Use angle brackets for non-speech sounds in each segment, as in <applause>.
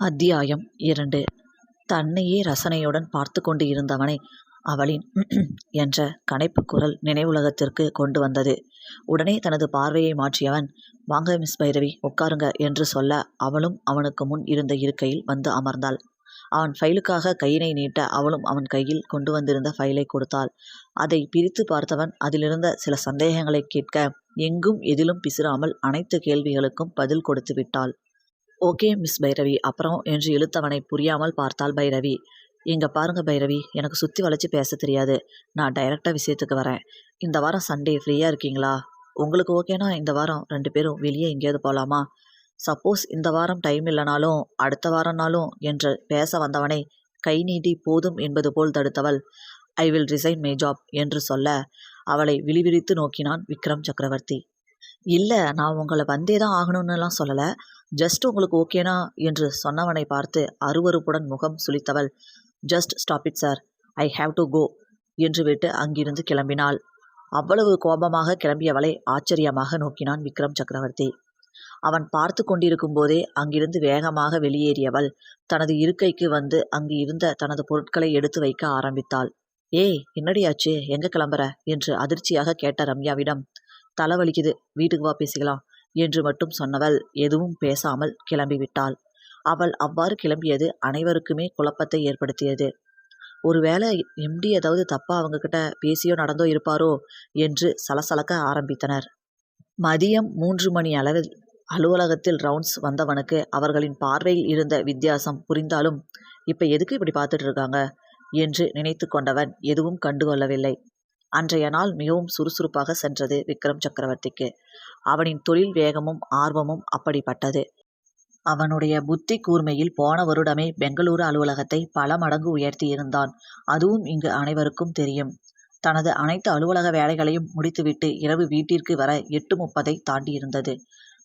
அத்தியாயம் இரண்டு தன்னையே ரசனையுடன் பார்த்து கொண்டு இருந்தவனை அவளின் <clears throat> என்ற கனைப்பு குரல் நினைவுலகத்திற்கு கொண்டு வந்தது. உடனே தனது பார்வையை மாற்றியவன் வாங்க மிஸ் பைரவி உட்காருங்க என்று சொல்ல அவளும் அவனுக்கு முன் இருந்த இருக்கையில் வந்து அமர்ந்தாள். அவன் ஃபைலுக்காக கையினை நீட்ட அவளும் அவன் கையில் கொண்டு வந்திருந்த ஃபைலை கொடுத்தாள். அதை பிரித்துப் பார்த்தவன் அதிலிருந்த சில சந்தேகங்களைக் கேட்க எங்கும் எதிலும் பிசிறாமல் அனைத்து கேள்விகளுக்கும் பதில் கொடுத்து விட்டாள். ஓகே மிஸ் பைரவி அப்புறம் என்று இழுத்தவனை புரியாமல் பார்த்தாள் பைரவி. இங்கே பாருங்க பைரவி எனக்கு சுற்றி வளைச்சி பேசத் தெரியாது. நான் டைரக்டாக விஷயத்துக்கு வரேன். இந்த வாரம் சண்டே ஃப்ரீயாக இருக்கீங்களா? உங்களுக்கு ஓகேனா இந்த வாரம் ரெண்டு பேரும் வெளியே எங்கேயாவது போகலாமா சப்போஸ் இந்த வாரம் டைம் இல்லைனாலும் அடுத்த வாரம்னாலும் என்று பேச வந்தவனை கை நீட்டி போதும் என்பது போல் தடுத்தவள் I will resign my job என்று சொல்ல அவளை விழிவிழித்து நோக்கினான் விக்ரம் சக்கரவர்த்தி. இல்லை நான் உங்களை வந்தே தான் ஆகணும்னுலாம் சொல்லலை ஜஸ்ட் உங்களுக்கு ஓகேனா என்று சொன்னவனை பார்த்து அருவருப்புடன் முகம் சுளித்தவள் just stop it sir I have to go என்று விட்டு அங்கிருந்து கிளம்பினாள். அவ்வளவு கோபமாக கிளம்பியவளை ஆச்சரியமாக நோக்கினான் விக்ரம் சக்கரவர்த்தி. அவன் பார்த்து கொண்டிருக்கும் போதே அங்கிருந்து வேகமாக வெளியேறியவள் தனது இருக்கைக்கு வந்து அங்கு இருந்த தனது பொருட்களை எடுத்து வைக்க ஆரம்பித்தாள். ஏய் என்னடியாச்சு எங்க கிளம்புற என்று அதிர்ச்சியாக கேட்ட ரம்யாவிடம் தலை வலிக்குது வீட்டுக்கு வா பேசிக்கலாம் என்று மட்டும் சொன்னவள் எதுவும் பேசாமல் கிளம்பிவிட்டாள். அவள் அவ்வாறு கிளம்பியது அனைவருக்குமே குழப்பத்தை ஏற்படுத்தியது. ஒருவேளை எம்டி ஏதாவது தப்பா அவங்ககிட்ட பேசியோ நடந்தோ இருப்பாரோ என்று சலசலக்க ஆரம்பித்தனர். மதியம் மூன்று மணி அளவில் அலுவலகத்தில் ரவுண்ட்ஸ் வந்தவனுக்கு அவர்களின் பார்வையில் இருந்த வித்தியாசம் புரிந்தாலும் இப்ப எதுக்கு இப்படி பார்த்துட்டு இருக்காங்க என்று நினைத்து கொண்டவன் எதுவும் கண்டுகொள்ளவில்லை. அன்றைய நாள் மிகவும் சுறுசுறுப்பாக சென்றது விக்ரம் சக்கரவர்த்திக்கு. அவனின் தொழில் வேகமும் ஆர்வமும் அப்படிப்பட்டது. அவனுடைய புத்தி கூர்மையில் போன வருடமே பெங்களூரு அலுவலகத்தை பல மடங்கு உயர்த்தியிருந்தான். அதுவும் இங்கு அனைவருக்கும் தெரியும். தனது அனைத்து அலுவலக வேலைகளையும் முடித்துவிட்டு இரவு வீட்டிற்கு வர எட்டு முப்பதை தாண்டியிருந்தது.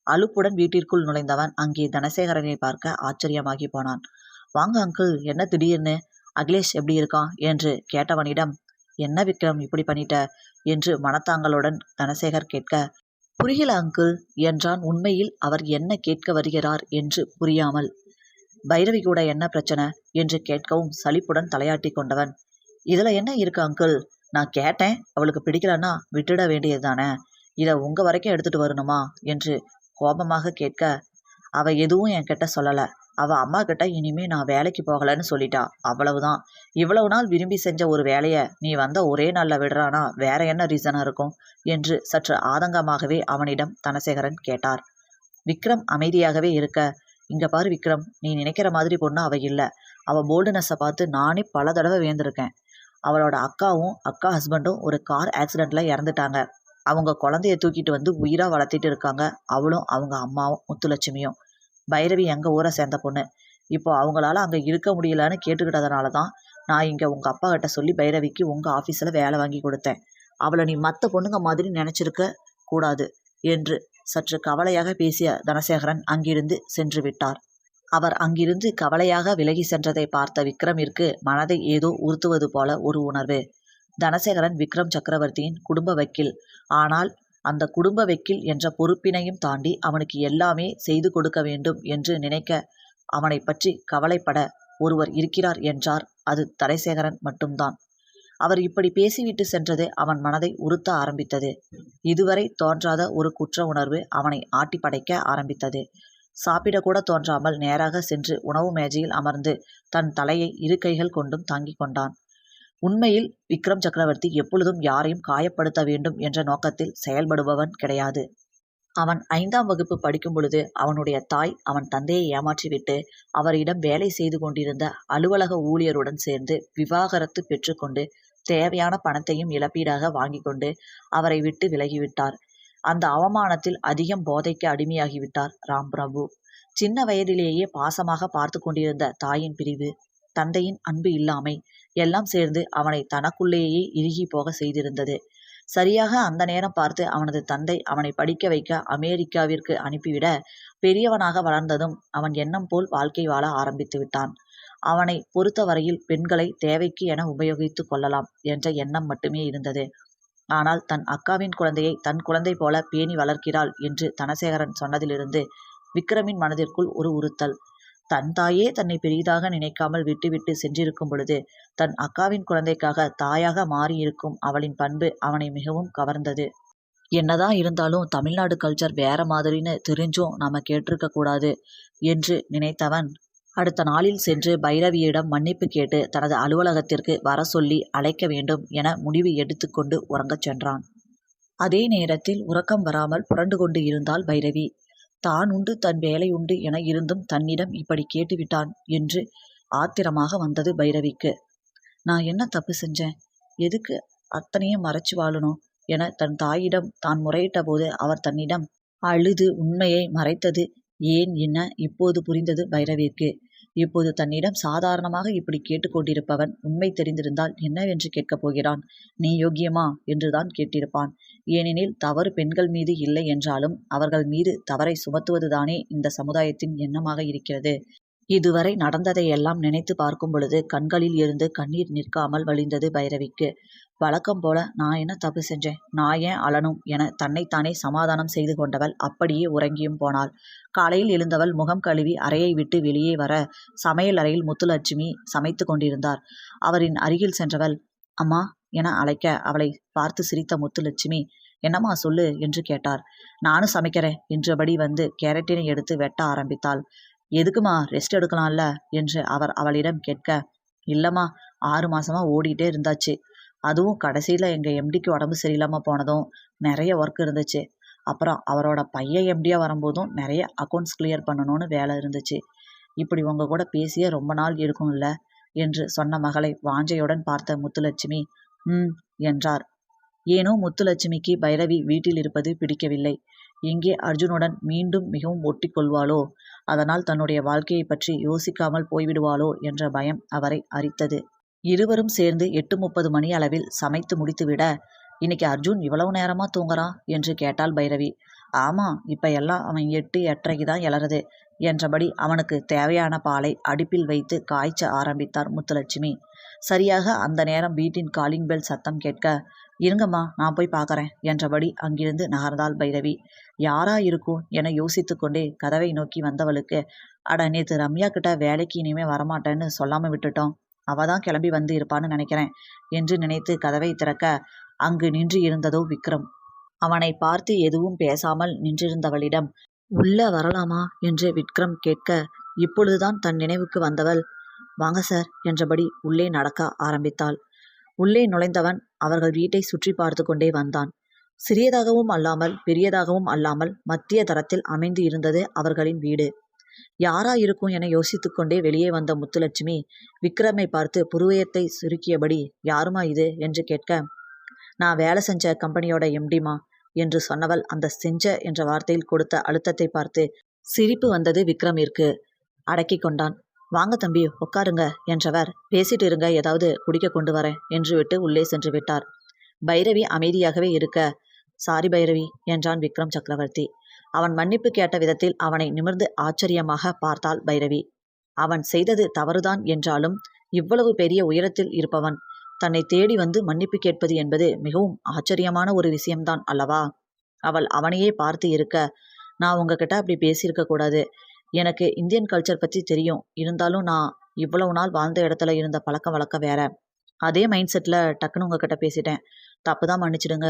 அலுப்புடன் வீட்டிற்குள் நுழைந்தவன் அங்கே தனசேகரனை பார்க்க ஆச்சரியமாகி போனான். வாங்க அங்கிள் என்ன திடீர்னு அகிலேஷ் எப்படி இருக்கான்? என்று கேட்டவனிடம் என்ன விக்ரம் இப்படி பண்ணிட்ட? என்று மனத்தாங்கலுடன் தனசேகர் கேட்க புரியல அங்கிள் என்றான் உண்மையில் அவர் என்ன கேட்க வருகிறார் என்று புரியாமல். பைரவி கூட என்ன பிரச்சனை? என்று கேட்கவும் சலிப்புடன் தலையாட்டிக் கொண்டவன் இதுல என்ன இருக்கு அங்கிள்? நான் கேட்டேன் அவளுக்கு பிடிக்கலன்னா விட்டுட வேண்டியதுதானே இதை உங்க வரைக்கும் எடுத்துட்டு வரணுமா? என்று கோபமாக கேட்க அவ எதுவும் என்கிட்ட சொல்லலை அவள் அம்மா கிட்ட இனிமே நான் வேலைக்கு போகலன்னு சொல்லிட்டா. அவ்வளவுதான். இவ்வளவு நாள் விரும்பி செஞ்ச ஒரு வேலையை நீ வந்த ஒரே நாளில் விடுறானா வேற என்ன ரீசனாக இருக்கும்? என்று சற்று ஆதங்கமாகவே அவனிடம் தனசேகரன் கேட்டார். விக்ரம் அமைதியாகவே இருக்க இங்க பாரு விக்ரம் நீ நினைக்கிற மாதிரி பொண்ணு அவ இல்லை அவ போல்டுனஸை பார்த்து நானே பல தடவை வேந்திருக்கேன் அவளோட அக்காவும் அக்கா ஹஸ்பண்டும் ஒரு கார் ஆக்சிடென்ட்ல இறந்துட்டாங்க. அவங்க குழந்தைய தூக்கிட்டு வந்து உயிரா வளர்த்திட்டு இருக்காங்க. அவளும் அவங்க அம்மாவும் முத்துலட்சுமியும். பைரவி எங்கள் ஊரை சேர்ந்த பொண்ணு. இப்போ அவங்களால அங்கே இருக்க முடியலன்னு கேட்டுக்கிட்டதுனால தான் நான் இங்கே உங்கள் அப்பா அப்பாகிட்ட சொல்லி பைரவிக்கு உங்கள் ஆஃபீஸில் வேலை வாங்கி கொடுத்தேன். அவளை நீ மற்ற பொண்ணுங்க மாதிரி நினைச்சிருக்க கூடாது என்று சற்று கவலையாக பேசிய தனசேகரன் அங்கிருந்து சென்று விட்டார். அவர் அங்கிருந்து கவலையாக விலகி சென்றதை பார்த்த விக்ரமிற்கு மனதை ஏதோ உறுத்துவது போல ஒரு உணர்வு. தனசேகரன் விக்ரம் சக்கரவர்த்தியின் குடும்ப வக்கீல். ஆனால் அந்த குடும்ப வெக்கில் என்ற பொறுப்பினையும் தாண்டி அவனுக்கு எல்லாமே செய்து கொடுக்க வேண்டும் என்று நினைக்க அவனைப் பற்றி கவலைப்பட ஒருவர் இருக்கிறார் என்றார் அது தலைசேகரன் மட்டும்தான். அவர் இப்படி பேசிவிட்டு சென்றது அவன் மனதை உறுத்த ஆரம்பித்தது. இதுவரை தோன்றாத ஒரு குற்ற உணர்வு அவனை ஆட்டி படைக்க ஆரம்பித்தது. சாப்பிடக்கூட தோன்றாமல் நேராக சென்று உணவு மேஜையில் அமர்ந்து தன் தலையை இரு கைகள் கொண்டும் தாங்கிக் கொண்டான். உண்மையில் விக்ரம் சக்கரவர்த்தி எப்பொழுதும் யாரையும் காயப்படுத்த வேண்டும் என்ற நோக்கத்தில் செயல்படுபவன் கிடையாது. அவன் ஐந்தாம் வகுப்பு படிக்கும் பொழுது அவனுடைய தாய் அவன் தந்தையை ஏமாற்றிவிட்டு அவரிடம் வேலை செய்து கொண்டிருந்த அலுவலக ஊழியருடன் சேர்ந்து விவாகரத்து பெற்றுக்கொண்டு தேவையான பணத்தையும் இழப்பீடாக வாங்கி கொண்டு அவரை விட்டு விலகிவிட்டார். அந்த அவமானத்தில் அதிகம் போதைக்கு அடிமையாகிவிட்டார் ராம் பிரபு சின்ன வயதிலேயே பாசமாக பார்த்து கொண்டிருந்த தாயின் பிரிவு, தந்தையின் அன்பு இல்லாமை எல்லாம் சேர்ந்து அவனை தனக்குள்ளேயே இறுகிப் போகச் செய்திருந்தது. சரியாக அந்த நேரம் பார்த்து அவனது தந்தை அவனை படிக்க வைக்க அமெரிக்காவிற்கு அனுப்பிவிட பெரியவனாக வளர்ந்ததும் அவன் எண்ணம் போல் வாழ்க்கை வாழ ஆரம்பித்து விட்டான். அவனை பொறுத்தவரையில் பெண்களை தேவைக்கு என உபயோகித்துக் கொள்ளலாம் என்ற எண்ணம் மட்டுமே இருந்தது. ஆனால் தன் அக்காவின் குழந்தையை தன் குழந்தை போல பேணி வளர்க்கிறாள் என்று தனசேகரன் சொன்னதிலிருந்து விக்ரமின் மனதிற்குள் ஒரு உறுத்தல். தன் தாயே தன்னை பெரிதாக நினைக்காமல் விட்டுவிட்டு சென்றிருக்கும் பொழுது தன் அக்காவின் குழந்தைக்காக தாயாக மாறியிருக்கும் அவளின் பண்பு அவனை மிகவும் கவர்ந்தது. என்னதான் இருந்தாலும் தமிழ்நாடு கல்ச்சர் வேற மாதிரின்னு தெரிஞ்சும் நாம கேட்டிருக்க கூடாது என்று நினைத்தவன் அடுத்த நாளில் சென்று பைரவியிடம் மன்னிப்பு கேட்டு தனது அலுவலகத்திற்கு வர சொல்லி அழைக்க வேண்டும் என முடிவு எடுத்துக்கொண்டு உறங்கச் சென்றான். அதே நேரத்தில் உறக்கம் வராமல் புரண்டு கொண்டு இருந்தாள் பைரவி. தான் உண்டு தன் வேலை உண்டு என இருந்தும் தன்னிடம் இப்படி கேட்டுவிட்டான் என்று ஆத்திரமாக வந்தது பைரவிக்கு. நான் என்ன தப்பு செஞ்சேன்? எதுக்கு அத்தனையும் மறைச்சு வாழணும் என தன் தாயிடம் தான் முறையிட்ட போது அவர் தன்னிடம் அழுது உண்மையை மறைத்தது ஏன் என்ன இப்போது புரிந்தது பைரவிற்கு இப்போது தன்னிடம் சாதாரணமாக இப்படி கேட்டுக்கொண்டிருப்பவன் உண்மை தெரிந்திருந்தால் என்னவென்று கேட்கப் போகிறான்? நீ யோக்கியமா என்றுதான் கேட்டிருப்பான். ஏனெனில் தவறு பெண்கள் மீது இல்லை என்றாலும் அவர்கள் மீது தவறை சுமத்துவதுதானே இந்த சமுதாயத்தின் எண்ணமாக இருக்கிறது. இதுவரை நடந்ததையெல்லாம் நினைத்து பார்க்கும் பொழுது கண்களில் இருந்து கண்ணீர் நிற்காமல் வழிந்தது பைரவிக்கு. வழக்கம் போல நான் என்ன தப்பு செஞ்சேன்? நான் ஏன் அலனும் என தன்னைத்தானே சமாதானம் செய்து கொண்டவள் அப்படியே உறங்கியும் போனாள். காலையில் எழுந்தவள் முகம் கழுவி அறையை விட்டு வெளியே வர சமையல் அறையில் முத்துலட்சுமி சமைத்து கொண்டிருந்தார். அவரின் அருகில் சென்றவள் அம்மா என அழைக்க அவளை பார்த்து சிரித்த முத்துலட்சுமி என்னம்மா சொல்லு? என்று கேட்டார். நானும் சமைக்கிறேன் என்றபடி வந்து கேரட்டினை எடுத்து வெட்ட ஆரம்பித்தாள். எதுக்குமா ரெஸ்ட் எடுக்கலாம்ல? என்று அவர் அவளிடம் கேட்க இல்லைம்மா ஆறு மாசமா ஓடிட்டே இருந்தாச்சு. அதுவும் கடைசியில் எங்கள் எம்டிக்கு உடம்பு சரியில்லாமல் போனதும் நிறைய ஒர்க் இருந்துச்சு. அப்புறம் அவரோட பையன் எம்டியாக வரும்போதும் நிறைய அக்கௌண்ட்ஸ் கிளியர் பண்ணணும்னு வேலை இருந்துச்சு. இப்படி உங்கள் கூட பேசியே ரொம்ப நாள் இருக்கும்ல? என்று சொன்ன மகளை வாஞ்சையுடன் பார்த்த முத்துலட்சுமி ம் என்றார். ஏனோ முத்துலட்சுமிக்கு பைரவி வீட்டில் இருப்பது பிடிக்கவில்லை. எங்கே அர்ஜுனுடன் மீண்டும் மிகவும் ஒட்டி கொள்வாளோ அதனால் தன்னுடைய வாழ்க்கையை பற்றி யோசிக்காமல் போய்விடுவாளோ? என்ற பயம் அவரை அரித்தது. இருவரும் சேர்ந்து எட்டு முப்பது மணி அளவில் சமைத்து முடித்துவிட இன்னைக்கு அர்ஜுன் இவ்வளவு நேரமா தூங்குறான்? என்று கேட்டாள் பைரவி. ஆமா இப்ப எல்லாம் அவன் எட்டு எட்டரைக்கு தான் எழறது என்றபடி அவனுக்கு தேவையான பாலை அடுப்பில் வைத்து காய்ச்ச ஆரம்பித்தார் முத்துலட்சுமி. சரியாக அந்த நேரம் வீட்டின் காலிங் பெல் சத்தம் கேட்க இருங்கம்மா நான் போய் பார்க்கறேன் என்றபடி அங்கிருந்து நகர்ந்தாள் பைரவி. யாரா இருக்கும்? என யோசித்து கொண்டே கதவை நோக்கி வந்தவளுக்கு அட நேற்று ரம்யா கிட்ட வேலைக்கு இனிமே வரமாட்டேன்னு சொல்லாம விட்டுட்டோம். அவ தான் கிளம்பி வந்து இருப்பான்னு நினைக்கிறேன் என்று நினைத்து கதவை திறக்க அங்கு நின்று இருந்ததோ விக்ரம். அவனை பார்த்து எதுவும் பேசாமல் நின்றிருந்தவளிடம் உள்ள வரலாமா? என்று விக்ரம் கேட்க இப்பொழுதுதான் தன் நினைவுக்கு வந்தவள். வாங்க சார் என்றபடி உள்ளே நடக்க ஆரம்பித்தாள். உள்ளே நுழைந்தவன் அவர்கள் வீட்டை சுற்றி பார்த்து கொண்டே வந்தான். சிறியதாகவும் அல்லாமல் பெரியதாகவும் அல்லாமல் மத்திய தரத்தில் அமைந்து இருந்தது அவர்களின் வீடு. யாரா இருக்கும் என யோசித்துக்கொண்டே வெளியே வந்த முத்துலட்சுமி விக்ரமை பார்த்து புருவயத்தை சுருக்கியபடி யாருமா இது என்று கேட்க நான் வேலை செஞ்ச கம்பெனியோட எம்டிமா என்று சொன்னவள் அந்த செஞ்ச என்ற வார்த்தையில் கொடுத்த அழுத்தத்தை பார்த்து சிரிப்பு வந்தது விக்ரமிற்கு அடக்கி கொண்டான். வாங்க தம்பி உட்காருங்க என்றவர். பேசிட்டு இருங்க ஏதாவது குடிக்க கொண்டு வரேன் என்று விட்டு உள்ளே சென்று விட்டார். பைரவி அமைதியாகவே இருக்க சாரி பைரவி என்றான் விக்ரம் சக்கரவர்த்தி. அவன் மன்னிப்பு கேட்ட விதத்தில் அவனை நிமிர்ந்து ஆச்சரியமாக பார்த்தாள் பைரவி. அவன் செய்தது தவறுதான் என்றாலும் இவ்வளவு பெரிய உயரத்தில் இருப்பவன் தன்னை தேடி வந்து மன்னிப்பு கேட்பது என்பது மிகவும் ஆச்சரியமான ஒரு விஷயம்தான் அல்லவா? அவள் அவனையே பார்த்து இருக்க நான் உங்ககிட்ட அப்படி பேசியிருக்க கூடாது. எனக்கு இந்தியன் கல்ச்சர் பற்றி தெரியும். இருந்தாலும் நான் இவ்வளவு நாள் வாழ்ந்த இடத்துல இருந்த பழக்க வழக்கம் வேற. அதே மைண்ட் செட்டில் டக்குன்னு உங்ககிட்ட பேசிட்டேன். தப்பு தான் மன்னிச்சிடுங்க.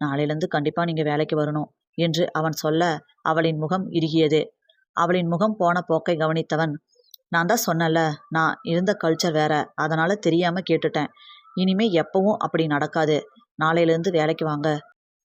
நாளையிலேருந்து கண்டிப்பாக நீங்கள் வேலைக்கு வரணும் என்று அவன் சொல்ல அவளின் முகம் இறுகியது. அவளின் முகம் போன போக்கை கவனித்தவன் நான் தான் சொன்னல நான் இருந்த கல்ச்சர் வேற. அதனால தெரியாம கேட்டுட்டேன். இனிமே எப்பவும் அப்படி நடக்காது. நாளையிலேருந்து வேலைக்கு வாங்க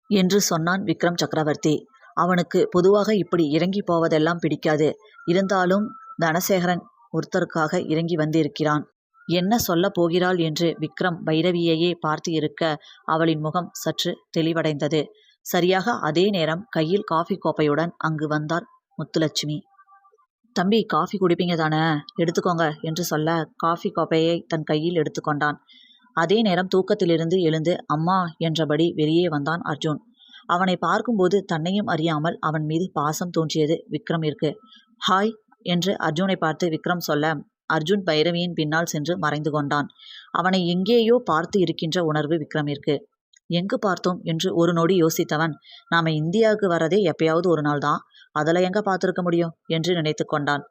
என்று சொன்னான் விக்ரம் சக்கரவர்த்தி. அவனுக்கு பொதுவாக இப்படி இறங்கி போவதெல்லாம் பிடிக்காது. இருந்தாலும் தனசேகரன் ஒருத்தருக்காக இறங்கி வந்திருக்கிறான். என்ன சொல்ல போகிறாள் என்று விக்ரம் பைரவியையே பார்த்து இருக்க அவளின் முகம் சற்று தெளிவடைந்தது. சரியாக அதே நேரம் கையில் காஃபி கோப்பையுடன் அங்கு வந்தார் முத்துலட்சுமி. தம்பி காஃபி குடிப்பீங்க தானே? எடுத்துக்கோங்க என்று சொல்ல காஃபி கோப்பையை தன் கையில் எடுத்துக்கொண்டான். அதே நேரம் தூக்கத்திலிருந்து எழுந்து அம்மா என்றபடி வெளியே வந்தான் அர்ஜுன். அவனை பார்க்கும்போது தன்னையும் அறியாமல் அவன் மீது பாசம் தோன்றியது விக்ரமிற்கு. ஹாய் என்று அர்ஜுனை பார்த்து விக்ரம் சொல்ல அர்ஜுன் பைரவியின் பின்னால் சென்று மறைந்து கொண்டான். அவனை எங்கேயோ பார்த்து இருக்கின்ற உணர்வு விக்ரமிற்கு. எங்கு பார்த்தோம்? என்று ஒரு நொடி யோசித்தவன் நாம இந்தியாவுக்கு வரதே எப்பயாவது ஒரு நாள் தான். அதில் எங்க பார்த்துருக்க முடியும்? என்று நினைத்து கொண்டான்.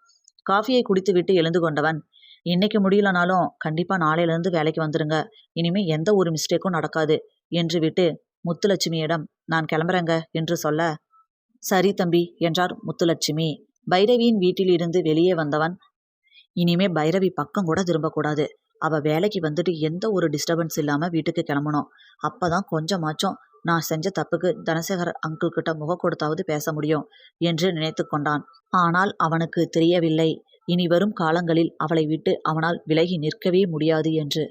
காஃபியை குடித்துவிட்டு எழுந்து கொண்டவன் இன்னைக்கு முடியலனாலும் கண்டிப்பாக நாளையிலேருந்து வேலைக்கு வந்துடுங்க இனிமேல் எந்த ஒரு மிஸ்டேக்கும் நடக்காது என்று விட்டு முத்துலட்சுமியிடம் நான் கிளம்புறேங்க என்று சொல்ல சரி தம்பி என்றார் முத்துலட்சுமி. பைரவியின் வீட்டில் இருந்து வெளியே வந்தவன் இனிமே பைரவி பக்கம் கூட திரும்பக்கூடாது. அவ வேலைக்கு வந்துட்டு எந்த ஒரு டிஸ்டர்பன்ஸ் இல்லாமல் வீட்டுக்கு கிளம்பணும். அப்பதான் கொஞ்சமாச்சும் நான் செஞ்ச தப்புக்கு தனசேகர் அங்கிள் கிட்ட முக கொடுத்தாவது பேச முடியும் என்று நினைத்து கொண்டான். ஆனால் அவனுக்கு தெரியவில்லை. இனி வரும் காலங்களில் அவளை விட்டு அவனால் விலகி நிற்கவே முடியாது என்று.